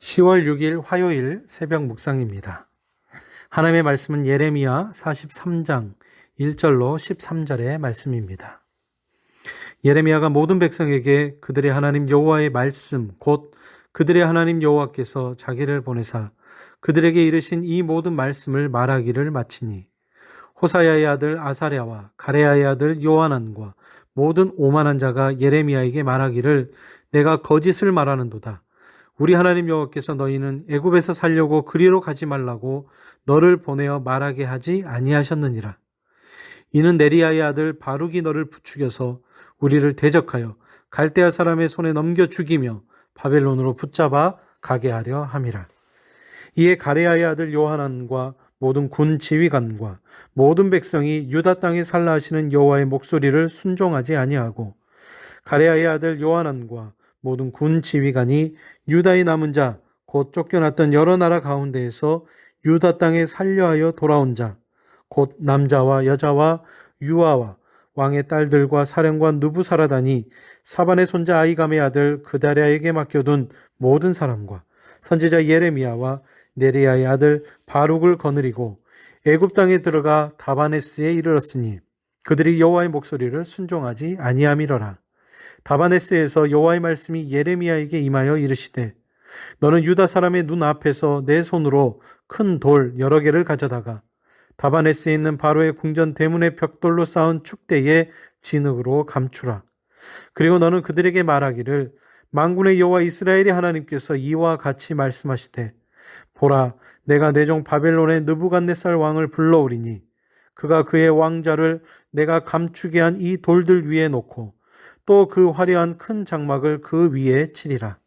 10월 6일 화요일 새벽 묵상입니다. 하나님의 말씀은 예레미야 43장 1절로 13절의 말씀입니다. 예레미야가 모든 백성에게 그들의 하나님 여호와의 말씀 곧 그들의 하나님 여호와께서 자기를 보내사 그들에게 이르신 이 모든 말씀을 말하기를 마치니 호사야의 아들 아사랴와 가레야의 아들 요하난과 모든 오만한 자가 예레미야에게 말하기를 내가 거짓을 말하는도다. 우리 하나님 여호와께서 너희는 애굽에서 살려고 그리로 가지 말라고 너를 보내어 말하게 하지 아니하셨느니라. 이는 네리야의 아들 바룩이 너를 부추겨서 우리를 대적하여 갈대아 사람의 손에 넘겨 죽이며 바벨론으로 붙잡아 가게 하려 함이라. 이에 가레아의 아들 요하난과 모든 군 지휘관과 모든 백성이 유다 땅에 살라 하시는 여호와의 목소리를 순종하지 아니하고 가레아의 아들 요하난과 모든 군 지휘관이 유다의 남은 자 곧 쫓겨났던 여러 나라 가운데에서 유다 땅에 살려하여 돌아온 자 곧 남자와 여자와 유아와 왕의 딸들과 사령관 누부사라다니 사반의 손자 아이감의 아들 그다랴에게 맡겨둔 모든 사람과 선지자 예레미야와 네리야의 아들 바룩을 거느리고 애굽 땅에 들어가 다바네스에 이르렀으니 그들이 여호와의 목소리를 순종하지 아니함이러라. 다바네스에서 여호와의 말씀이 예레미야에게 임하여 이르시되 너는 유다 사람의 눈 앞에서 내 손으로 큰 돌 여러 개를 가져다가 다바네스에 있는 바로의 궁전 대문의 벽돌로 쌓은 축대에 진흙으로 감추라. 그리고 너는 그들에게 말하기를 만군의 여호와 이스라엘의 하나님께서 이와 같이 말씀하시되 보라 내가 내 종 바벨론의 느부갓네살 왕을 불러오리니 그가 그의 왕자를 내가 감추게 한 이 돌들 위에 놓고 또 그 화려한 큰 장막을 그 위에 치리라.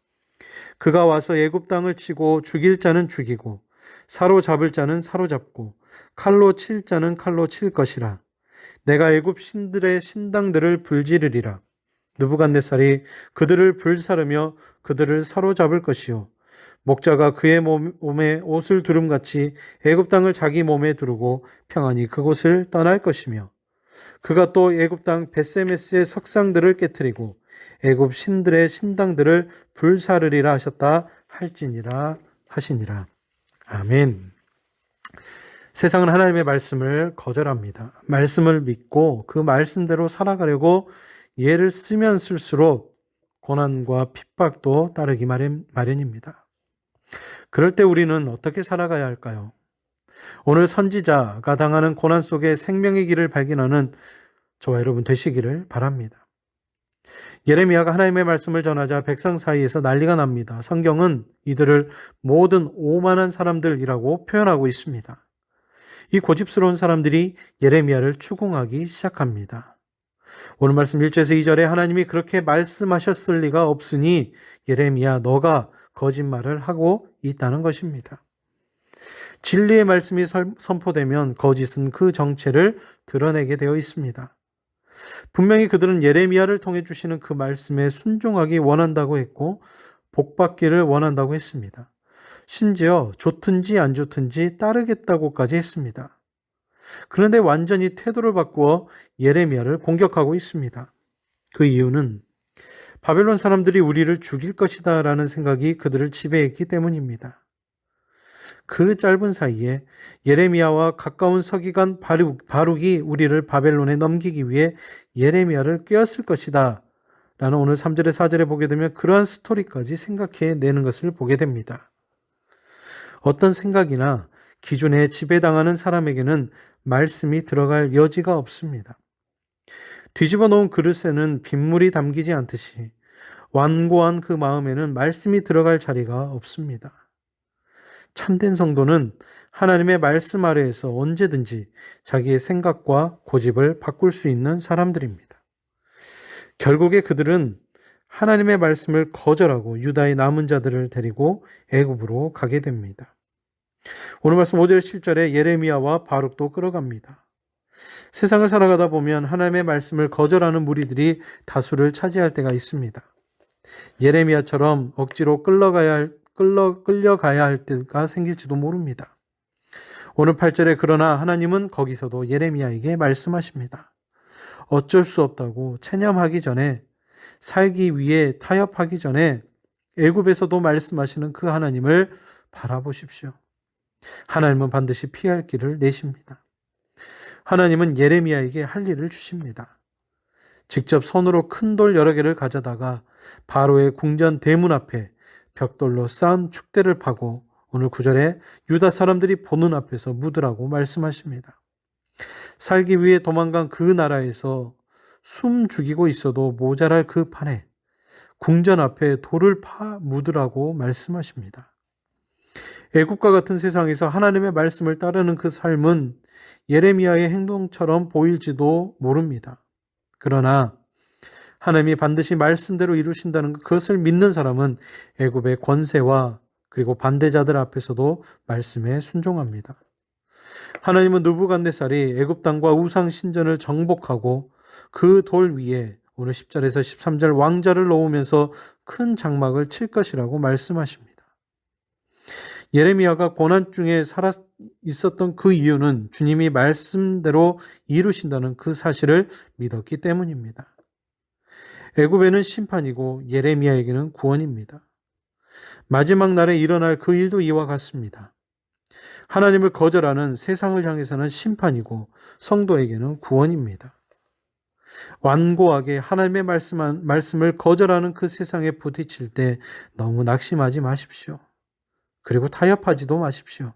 그가 와서 애굽 땅을 치고 죽일 자는 죽이고 사로잡을 자는 사로잡고 칼로 칠 자는 칼로 칠 것이라. 내가 애굽 신들의 신당들을 불지르리라. 느부갓네살이 그들을 불사르며 그들을 사로잡을 것이요. 목자가 그의 몸에 옷을 두름같이 애굽 땅을 자기 몸에 두르고 평안히 그곳을 떠날 것이며 그가 또 애굽 땅 베세메스의 석상들을 깨뜨리고 애굽 신들의 신당들을 불사르리라 하셨다 할지니라 하시니라. 아멘. 세상은 하나님의 말씀을 거절합니다. 말씀을 믿고 그 말씀대로 살아가려고 예를 쓰면 쓸수록 고난과 핍박도 따르기 마련, 마련입니다. 그럴 때 우리는 어떻게 살아가야 할까요? 오늘 선지자가 당하는 고난 속에 생명의 길을 발견하는 저와 여러분 되시기를 바랍니다. 예레미야가 하나님의 말씀을 전하자 백성 사이에서 난리가 납니다. 성경은 이들을 모든 오만한 사람들이라고 표현하고 있습니다. 이 고집스러운 사람들이 예레미야를 추궁하기 시작합니다. 오늘 말씀 1절에서 2절에 하나님이 그렇게 말씀하셨을 리가 없으니 예레미야 너가 거짓말을 하고 있다는 것입니다. 진리의 말씀이 선포되면 거짓은 그 정체를 드러내게 되어 있습니다. 분명히 그들은 예레미야를 통해 주시는 그 말씀에 순종하기 원한다고 했고 복받기를 원한다고 했습니다. 심지어 좋든지 안 좋든지 따르겠다고까지 했습니다. 그런데 완전히 태도를 바꾸어 예레미야를 공격하고 있습니다. 그 이유는 바벨론 사람들이 우리를 죽일 것이다 라는 생각이 그들을 지배했기 때문입니다. 그 짧은 사이에 예레미야와 가까운 서기관 바룩, 바룩이 우리를 바벨론에 넘기기 위해 예레미야를 꿰었을 것이다. 라는 오늘 3절에 4절에 보게 되면 그러한 스토리까지 생각해 내는 것을 보게 됩니다. 어떤 생각이나 기준에 지배당하는 사람에게는 말씀이 들어갈 여지가 없습니다. 뒤집어 놓은 그릇에는 빗물이 담기지 않듯이 완고한 그 마음에는 말씀이 들어갈 자리가 없습니다. 참된 성도는 하나님의 말씀 아래에서 언제든지 자기의 생각과 고집을 바꿀 수 있는 사람들입니다. 결국에 그들은 하나님의 말씀을 거절하고 유다의 남은 자들을 데리고 애굽으로 가게 됩니다. 오늘 말씀 5절 7절에 예레미야와 바룩도 끌어갑니다. 세상을 살아가다 보면 하나님의 말씀을 거절하는 무리들이 다수를 차지할 때가 있습니다. 예레미야처럼 억지로 끌러가야 할 끌러, 끌려가야 할 때가 생길지도 모릅니다. 오늘 8절에 그러나 하나님은 거기서도 예레미야에게 말씀하십니다. 어쩔 수 없다고 체념하기 전에 살기 위해 타협하기 전에 애굽에서도 말씀하시는 그 하나님을 바라보십시오. 하나님은 반드시 피할 길을 내십니다. 하나님은 예레미야에게 할 일을 주십니다. 직접 손으로 큰 돌 여러 개를 가져다가 바로의 궁전 대문 앞에 벽돌로 쌓은 축대를 파고 오늘 구절에 유다 사람들이 보는 앞에서 묻으라고 말씀하십니다. 살기 위해 도망간 그 나라에서 숨 죽이고 있어도 모자랄 그 판에 궁전 앞에 돌을 파 묻으라고 말씀하십니다. 애국과 같은 세상에서 하나님의 말씀을 따르는 그 삶은 예레미야의 행동처럼 보일지도 모릅니다. 그러나 하나님이 반드시 말씀대로 이루신다는 그것을 믿는 사람은 애굽의 권세와 그리고 반대자들 앞에서도 말씀에 순종합니다. 하나님은 누부갓네살이 애굽 땅과 우상 신전을 정복하고 그 돌 위에 오늘 10절에서 13절 왕자를 놓으면서 큰 장막을 칠 것이라고 말씀하십니다. 예레미야가 고난 중에 살아 있었던 그 이유는 주님이 말씀대로 이루신다는 그 사실을 믿었기 때문입니다. 애굽에는 심판이고 예레미야에게는 구원입니다. 마지막 날에 일어날 그 일도 이와 같습니다. 하나님을 거절하는 세상을 향해서는 심판이고 성도에게는 구원입니다. 완고하게 하나님의 말씀, 말씀을 거절하는 그 세상에 부딪힐 때 너무 낙심하지 마십시오. 그리고 타협하지도 마십시오.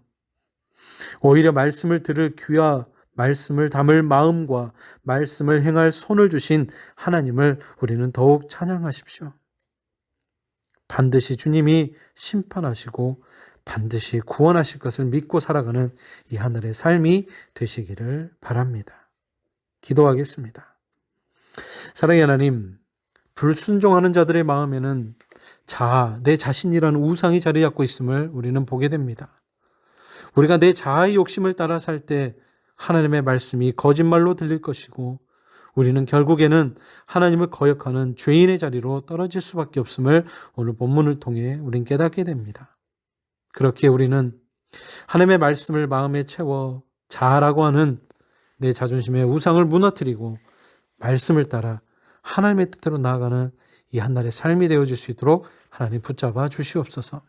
오히려 말씀을 들을 귀와 말씀을 담을 마음과 말씀을 행할 손을 주신 하나님을 우리는 더욱 찬양하십시오. 반드시 주님이 심판하시고 반드시 구원하실 것을 믿고 살아가는 이 하늘의 삶이 되시기를 바랍니다. 기도하겠습니다. 사랑의 하나님, 불순종하는 자들의 마음에는 자아, 내 자신이라는 우상이 자리 잡고 있음을 우리는 보게 됩니다. 우리가 내 자아의 욕심을 따라 살 때 하나님의 말씀이 거짓말로 들릴 것이고 우리는 결국에는 하나님을 거역하는 죄인의 자리로 떨어질 수밖에 없음을 오늘 본문을 통해 우린 깨닫게 됩니다. 그렇게 우리는 하나님의 말씀을 마음에 채워 자아라고 하는 내 자존심의 우상을 무너뜨리고 말씀을 따라 하나님의 뜻대로 나아가는 이 한날의 삶이 되어질 수 있도록 하나님 붙잡아 주시옵소서.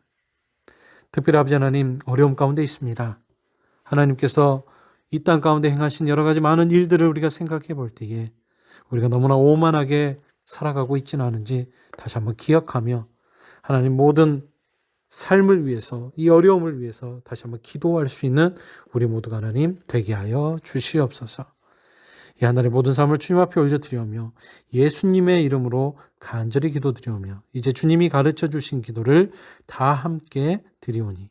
특별히 아버지 하나님 어려움 가운데 있습니다. 하나님께서 이 땅 가운데 행하신 여러 가지 많은 일들을 우리가 생각해 볼 때에 우리가 너무나 오만하게 살아가고 있지는 않은지 다시 한번 기억하며 하나님 모든 삶을 위해서 이 어려움을 위해서 다시 한번 기도할 수 있는 우리 모두가 하나님 되게 하여 주시옵소서. 이 하늘의 모든 삶을 주님 앞에 올려드리오며 예수님의 이름으로 간절히 기도드리오며 이제 주님이 가르쳐 주신 기도를 다 함께 드리오니